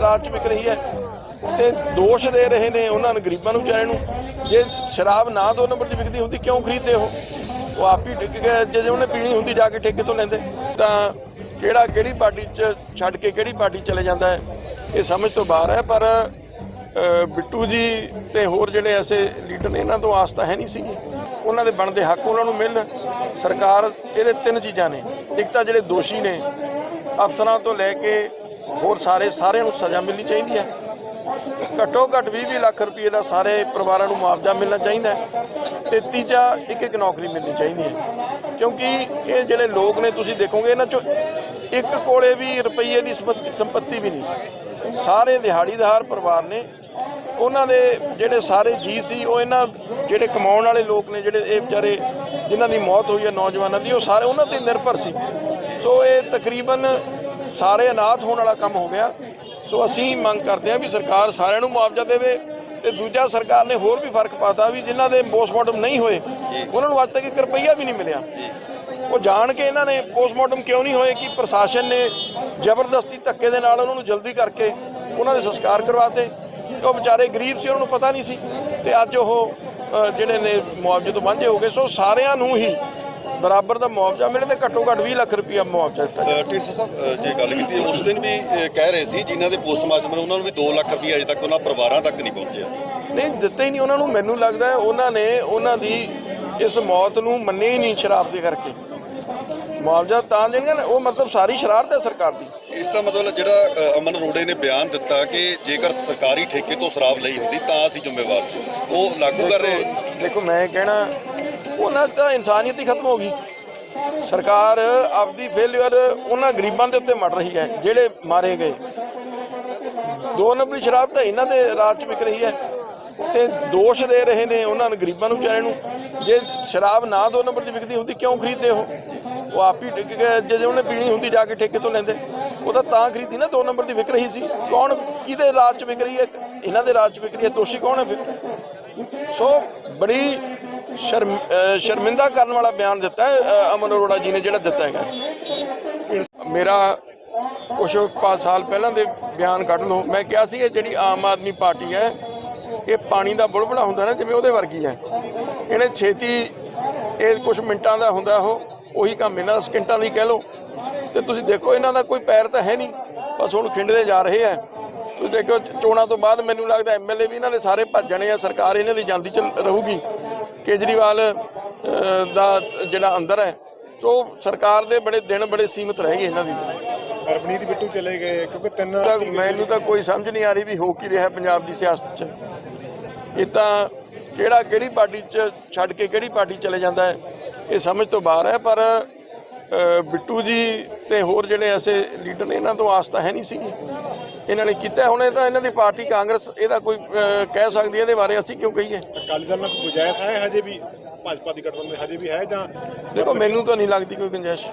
ਰਾਜ 'ਚ ਵਿਕ ਰਹੀ ਹੈ। ਤੇ ਦੋਸ਼ ਦੇ ਰਹੇ ਨੇ ਉਹਨਾਂ ਨੂੰ ਗਰੀਬਾਂ ਨੂੰ, ਵਿਚਾਰਿਆਂ ਨੂੰ। ਜੇ ਸ਼ਰਾਬ ਨਾ ਦੋ ਨੰਬਰ ਦੀ ਵਿਕਦੀ ਹੁੰਦੀ, ਕਿਉਂ ਖਰੀਦਦੇ ਉਹ? ਉਹ ਆਪ ਹੀ ਡਿੱਗ ਗਏ। ਜੇ ਉਹਨੇ ਪੀਣੀ ਹੁੰਦੀ, ਜਾ ਕੇ ਠੇਕੇ ਤੋਂ ਲੈਂਦੇ। ਤਾਂ ਕਿਹੜਾ, ਕਿਹੜੀ ਪਾਰਟੀ 'ਚ ਛੱਡ ਕੇ ਕਿਹੜੀ ਪਾਰਟੀ ਚਲੇ ਜਾਂਦਾ ਹੈ? ਇਹ ਸਮਝ ਤੋਂ ਬਾਹਰ ਹੈ, ਪਰ ਬਿੱਟੂ ਜੀ ਤੇ ਹੋਰ ਜਿਹੜੇ ਐਸੇ ਲੀਡਰ ਨੇ, ਇਹਨਾਂ ਤੋਂ ਆਸ ਤਾਂ ਹੈ ਨਹੀਂ ਸੀਗੀ। ਉਹਨਾਂ ਦੇ ਬਣਦੇ ਹੱਕ ਉਹਨਾਂ ਨੂੰ ਮਿਲਣ। ਸਰਕਾਰ, ਇਹਦੇ ਤਿੰਨ ਚੀਜ਼ਾਂ ਨੇ। ਇੱਕ ਤਾਂ ਜਿਹੜੇ ਦੋਸ਼ੀ ਨੇ, ਅਫਸਰਾਂ ਤੋਂ ਲੈ ਕੇ ਹੋਰ ਸਾਰੇ ਸਾਰਿਆਂ ਨੂੰ ਸਜ਼ਾ ਮਿਲਣੀ ਚਾਹੀਦੀ ਹੈ। ਘੱਟੋ ਘੱਟ 20-20 ਲੱਖ ਰੁਪਏ ਦਾ ਸਾਰੇ ਪਰਿਵਾਰਾਂ ਨੂੰ ਮੁਆਵਜ਼ਾ ਮਿਲਣਾ ਚਾਹੀਦਾ ਤੇ ਤੀਜਾ ਇੱਕ ਇੱਕ ਨੌਕਰੀ ਮਿਲਣੀ ਚਾਹੀਦੀ ਹੈ। ਕਿਉਂਕਿ ਇਹ ਜਿਹੜੇ ਲੋਕ ਨੇ, ਤੁਸੀਂ ਦੇਖੋਗੇ ਇਹਨਾਂ ਚੋਂ ਇੱਕ ਕੋਲੇ ਵੀ ਰੁਪਈਏ ਦੀ ਸੰਪਤੀ ਵੀ ਨਹੀਂ। ਸਾਰੇ ਦਿਹਾੜੀਦਾਰ ਪਰਿਵਾਰ ਨੇ, ਉਹਨਾਂ ਦੇ ਜਿਹੜੇ ਸਾਰੇ ਜੀ ਸੀ, ਉਹ ਇਹਨਾਂ ਜਿਹੜੇ ਕਮਾਉਣ ਵਾਲੇ ਲੋਕ ਨੇ, ਜਿਹੜੇ ਇਹ ਵਿਚਾਰੇ ਜਿਨ੍ਹਾਂ ਦੀ ਮੌਤ ਹੋਈ ਹੈ, ਨੌਜਵਾਨਾਂ ਦੀ, ਉਹ ਸਾਰੇ ਉਹਨਾਂ ਤੇ ਨਿਰਭਰ ਸੀ। ਸੋ ਇਹ ਤਕਰੀਬਨ ਸਾਰੇ ਅਨਾਥ ਹੋਣ ਵਾਲਾ ਕੰਮ ਹੋ ਗਿਆ। ਸੋ ਅਸੀਂ ਮੰਗ ਕਰਦੇ ਹਾਂ ਵੀ ਸਰਕਾਰ ਸਾਰਿਆਂ ਨੂੰ ਮੁਆਵਜ਼ਾ ਦੇਵੇ ਤੇ ਦੂਜਾ ਸਰਕਾਰ ਨੇ ਹੋਰ ਵੀ ਫ਼ਰਕ ਪਾਤਾ ਵੀ ਜਿਨ੍ਹਾਂ ਦੇ ਪੋਸਟਮਾਰਟਮ ਨਹੀਂ ਹੋਏ ਉਹਨਾਂ ਨੂੰ ਅੱਜ ਤੱਕ ਇੱਕ ਰੁਪਈਆ ਵੀ ਨਹੀਂ ਮਿਲਿਆ। ਉਹ ਜਾਣ ਕੇ ਇਹਨਾਂ ਨੇ ਪੋਸਟਮਾਰਟਮ ਕਿਉਂ ਨਹੀਂ ਹੋਏ ਕਿ ਪ੍ਰਸ਼ਾਸਨ ਨੇ ਜ਼ਬਰਦਸਤੀ ਧੱਕੇ ਦੇ ਨਾਲ ਉਹਨਾਂ ਨੂੰ ਜਲਦੀ ਕਰਕੇ ਉਹਨਾਂ ਦੇ ਸੰਸਕਾਰ ਕਰਵਾਤੇ। ਉਹ ਵਿਚਾਰੇ ਗਰੀਬ ਸੀ ਉਹਨਾਂ ਨੂੰ ਪਤਾ ਨਹੀਂ ਸੀ। ਤੇ ਅੱਜ ਉਹ ਜਿਹੜੇ ਨੇ ਮੁਆਵਜ਼ੇ ਤੋਂ ਵਾਂਝੇ ਹੋ ਗਏ। ਸੋ ਸਾਰਿਆਂ ਨੂੰ ਹੀ ਬਰਾਬਰ ਦਾ ਮੁਆਵਜ਼ਾ ਮਿਲੇ ਤੇ ਘੱਟੋ ਘੱਟ 20 ਲੱਖ ਰੁਪਇਆ ਮੁਆਵਜ਼ਾ ਦਿੱਤਾ ਜਾਵੇ। ਢੀਂਡਸਾ ਸਾਹਿਬ ਜੇ ਗੱਲ ਕੀਤੀ ਉਸ ਦਿਨ ਵੀ ਕਹਿ ਰਹੇ ਸੀ ਜਿਨ੍ਹਾਂ ਦੇ ਪੋਸਟਮਾਰਟਮ ਨੇ ਉਹਨਾਂ ਨੂੰ ਵੀ 2 ਲੱਖ ਰੁਪਏ ਅਜੇ ਤੱਕ ਉਹਨਾਂ ਪਰਿਵਾਰਾਂ ਤੱਕ ਨਹੀਂ ਪਹੁੰਚਿਆ। ਨਹੀਂ ਦਿੱਤੇ ਹੀ ਨਹੀਂ ਉਹਨਾਂ ਨੂੰ। ਮੈਨੂੰ ਲੱਗਦਾ ਉਹਨਾਂ ਨੇ ਉਹਨਾਂ ਦੀ ਇਸ ਮੌਤ ਨੂੰ ਮੰਨੇ ਹੀ ਨਹੀਂ ਸ਼ਰਾਬ ਦੇ ਕਰਕੇ। ਮੁਆਵਜ਼ਾ ਤਾਂ ਦੇਣਗੇ ਨਾ ਉਹ ਮਤਲਬ ਸਾਰੀ ਸ਼ਰਾਰਤ ਹੈ ਸਰਕਾਰ ਦੀ। ਇਸ ਦਾ ਮਤਲਬ ਜਿਹੜਾ ਅਮਨ ਰੋੜੇ ਨੇ ਬਿਆਨ ਦਿੱਤਾ ਕਿ ਜੇਕਰ ਸਰਕਾਰੀ ਠੇਕੇ ਤੋਂ ਸ਼ਰਾਬ ਲਈ ਹੁੰਦੀ ਤਾਂ ਅਸੀਂ ਜ਼ਿੰਮੇਵਾਰ ਸੀ। ਉਹ ਲਾਗੂ ਕਰ ਰਹੇ ਦੇਖੋ ਮੈਂ ਕਹਿਣਾ ਉਹਨਾਂ ਤਾਂ ਇਨਸਾਨੀਅਤ ਹੀ ਖਤਮ ਹੋ ਗਈ। ਸਰਕਾਰ ਆਪਦੀ ਫੇਲਿਅਰ ਉਹਨਾਂ ਗਰੀਬਾਂ ਦੇ ਉੱਤੇ ਮੜ ਰਹੀ ਹੈ, ਜਿਹੜੇ ਮਾਰੇ ਗਏ। ਦੋ ਨੰਬਰੀ ਸ਼ਰਾਬ ਤਾਂ ਇਹਨਾਂ ਦੇ ਰਾਜ 'ਚ ਵਿਕ ਰਹੀ ਹੈ। ਤੇ ਦੋਸ਼ ਦੇ ਰਹੇ ਨੇ ਉਹਨਾਂ ਨੂੰ, ਗਰੀਬਾਂ ਨੂੰ, ਵਿਚਾਰਿਆਂ ਨੂੰ। ਜੇ ਸ਼ਰਾਬ ਨਾ ਦੋ ਨੰਬਰ ਦੀ ਵਿਕਦੀ ਹੁੰਦੀ, ਕਿਉਂ ਖਰੀਦਦੇ ਉਹ? ਉਹ ਆਪ ਹੀ ਡਿੱਗ ਗਏ, ਜੇ ਉਹਨੇ ਪੀਣੀ ਹੁੰਦੀ ਜਾ ਕੇ ਠੇਕੇ ਤੋਂ ਲੈਂਦੇ। ਉਹ ਤਾਂ ਤਾਂ ਖਰੀਦੀ ਨਾ ਦੋ ਨੰਬਰ ਦੀ ਵਿਕ ਰਹੀ ਸੀ। ਕੌਣ, ਕਿਹਦੇ ਰਾਜ 'ਚ ਵਿਕ ਰਹੀ ਹੈ? ਇਹਨਾਂ ਦੇ ਰਾਜ 'ਚ ਵਿਕ ਰਹੀ ਹੈ। ਦੋਸ਼ੀ ਕੌਣ ਹੈ ਫਿਰ? ਸੋ ਬੜੀ ਸ਼ਰਮਿੰਦਾ ਕਰਨ ਵਾਲਾ ਬਿਆਨ ਦਿੱਤਾ ਹੈ ਅਮਨ ਅਰੋੜਾ ਜੀ ਨੇ ਜਿਹੜਾ ਦਿੱਤਾ ਹੈਗਾ। ਮੇਰਾ ਕੁਛ ਪੰਜ ਸਾਲ ਪਹਿਲਾਂ ਦੇ ਬਿਆਨ ਕੱਢ ਲਓ। ਮੈਂ ਕਿਹਾ ਸੀ, ਇਹ ਜਿਹੜੀ ਆਮ ਆਦਮੀ ਪਾਰਟੀ ਹੈ, ਇਹ ਪਾਣੀ ਦਾ ਬੁਲਬੁਲਾ ਹੁੰਦਾ ਨਾ, ਜਿਵੇਂ ਉਹਦੇ ਵਰਗੀ ਹੈ। ਇਹਨੇ ਛੇਤੀ ਇਹ ਕੁਝ ਮਿੰਟਾਂ ਦਾ ਹੁੰਦਾ, ਉਹ ਉਹੀ ਕੰਮ ਇਹਨਾਂ ਦਾ, ਸਕਿੰਟਾਂ ਲਈ ਕਹਿ ਲਓ। ਤੇ ਤੁਸੀਂ ਦੇਖੋ, ਇਹਨਾਂ ਦਾ ਕੋਈ ਪੈਰ ਤਾਂ ਹੈ ਨਹੀਂ। ਬਸ ਹੁਣ ਖਿੰਡਦੇ ਜਾ ਰਹੇ ਆ ਤੁਸੀਂ ਦੇਖੋ ਚੋਣਾਂ ਤੋਂ ਬਾਅਦ ਮੈਨੂੰ ਲੱਗਦਾ ਐਮਐਲਏ ਵੀ ਇਹਨਾਂ ਦੇ ਸਾਰੇ ਭੱਜ ਜਾਣੇ ਆ ਸਰਕਾਰ ਇਹਨਾਂ ਦੀ ਜਾਂਦੀ ਚ ਰਹੂਗੀ। ਕੇਜਰੀਵਾਲ ਦਾ ਜਿਹੜਾ ਅੰਦਰ ਹੈ ਸੋ ਸਰਕਾਰ ਦੇ ਬੜੇ ਦਿਨ ਬੜੇ ਸੀਮਿਤ ਰਹਿ ਗਏ ਇਹਨਾਂ ਦੀ। ਰਵਨੀਤ ਬਿੱਟੂ ਚਲੇ ਗਏ ਕਿਉਂਕਿ ਤਿੰਨ ਤਾਂ ਮੈਨੂੰ ਤਾਂ ਕੋਈ ਸਮਝ ਨਹੀਂ ਆ ਰਹੀ ਵੀ ਹੋ ਕੀ ਰਿਹਾ ਪੰਜਾਬ ਦੀ ਸਿਆਸਤ 'ਚ। ਇਹ ਤਾਂ ਕਿਹੜਾ ਕਿਹੜੀ ਪਾਰਟੀ 'ਚ ਛੱਡ ਕੇ ਕਿਹੜੀ ਪਾਰਟੀ ਚਲੇ ਜਾਂਦਾ ਹੈ ਇਹ ਸਮਝ ਤੋਂ ਬਾਹਰ ਹੈ ਪਰ ਬਿੱਟੂ ਜੀ ਤੇ ਹੋਰ ਜਿਹੜੇ ਐਸੇ ਲੀਡਰ ਨੇ ਇਹਨਾਂ ਤੋਂ ਆਸ ਤਾਂ ਹੈ ਨਹੀਂ ਸੀਗੀ ਇਹਨਾਂ ਨੇ ਕੀਤਾ ਹੁਣ ਇਹ ਤਾਂ ਇਹਨਾਂ ਦੀ ਪਾਰਟੀ ਕਾਂਗਰਸ ਇਹਦਾ ਕੋਈ ਕਹਿ ਸਕਦੀ ਹੈ ਇਹਦੇ ਬਾਰੇ ਅਸੀਂ ਕਿਉਂ ਕਹੀਏ? ਅਕਾਲੀ ਦਲ ਨਾਲ ਗੁੰਜਾਇਸ਼ ਹੈ? ਹਜੇ ਵੀ ਭਾਜਪਾ ਦੀ ਗਠਬੰਧਨ ਹਜੇ ਵੀ ਹੈ ਜਾਂ ਦੇਖੋ ਮੈਨੂੰ ਤਾਂ ਨਹੀਂ ਲੱਗਦੀ ਕੋਈ ਗੁੰਜਾਇਸ਼।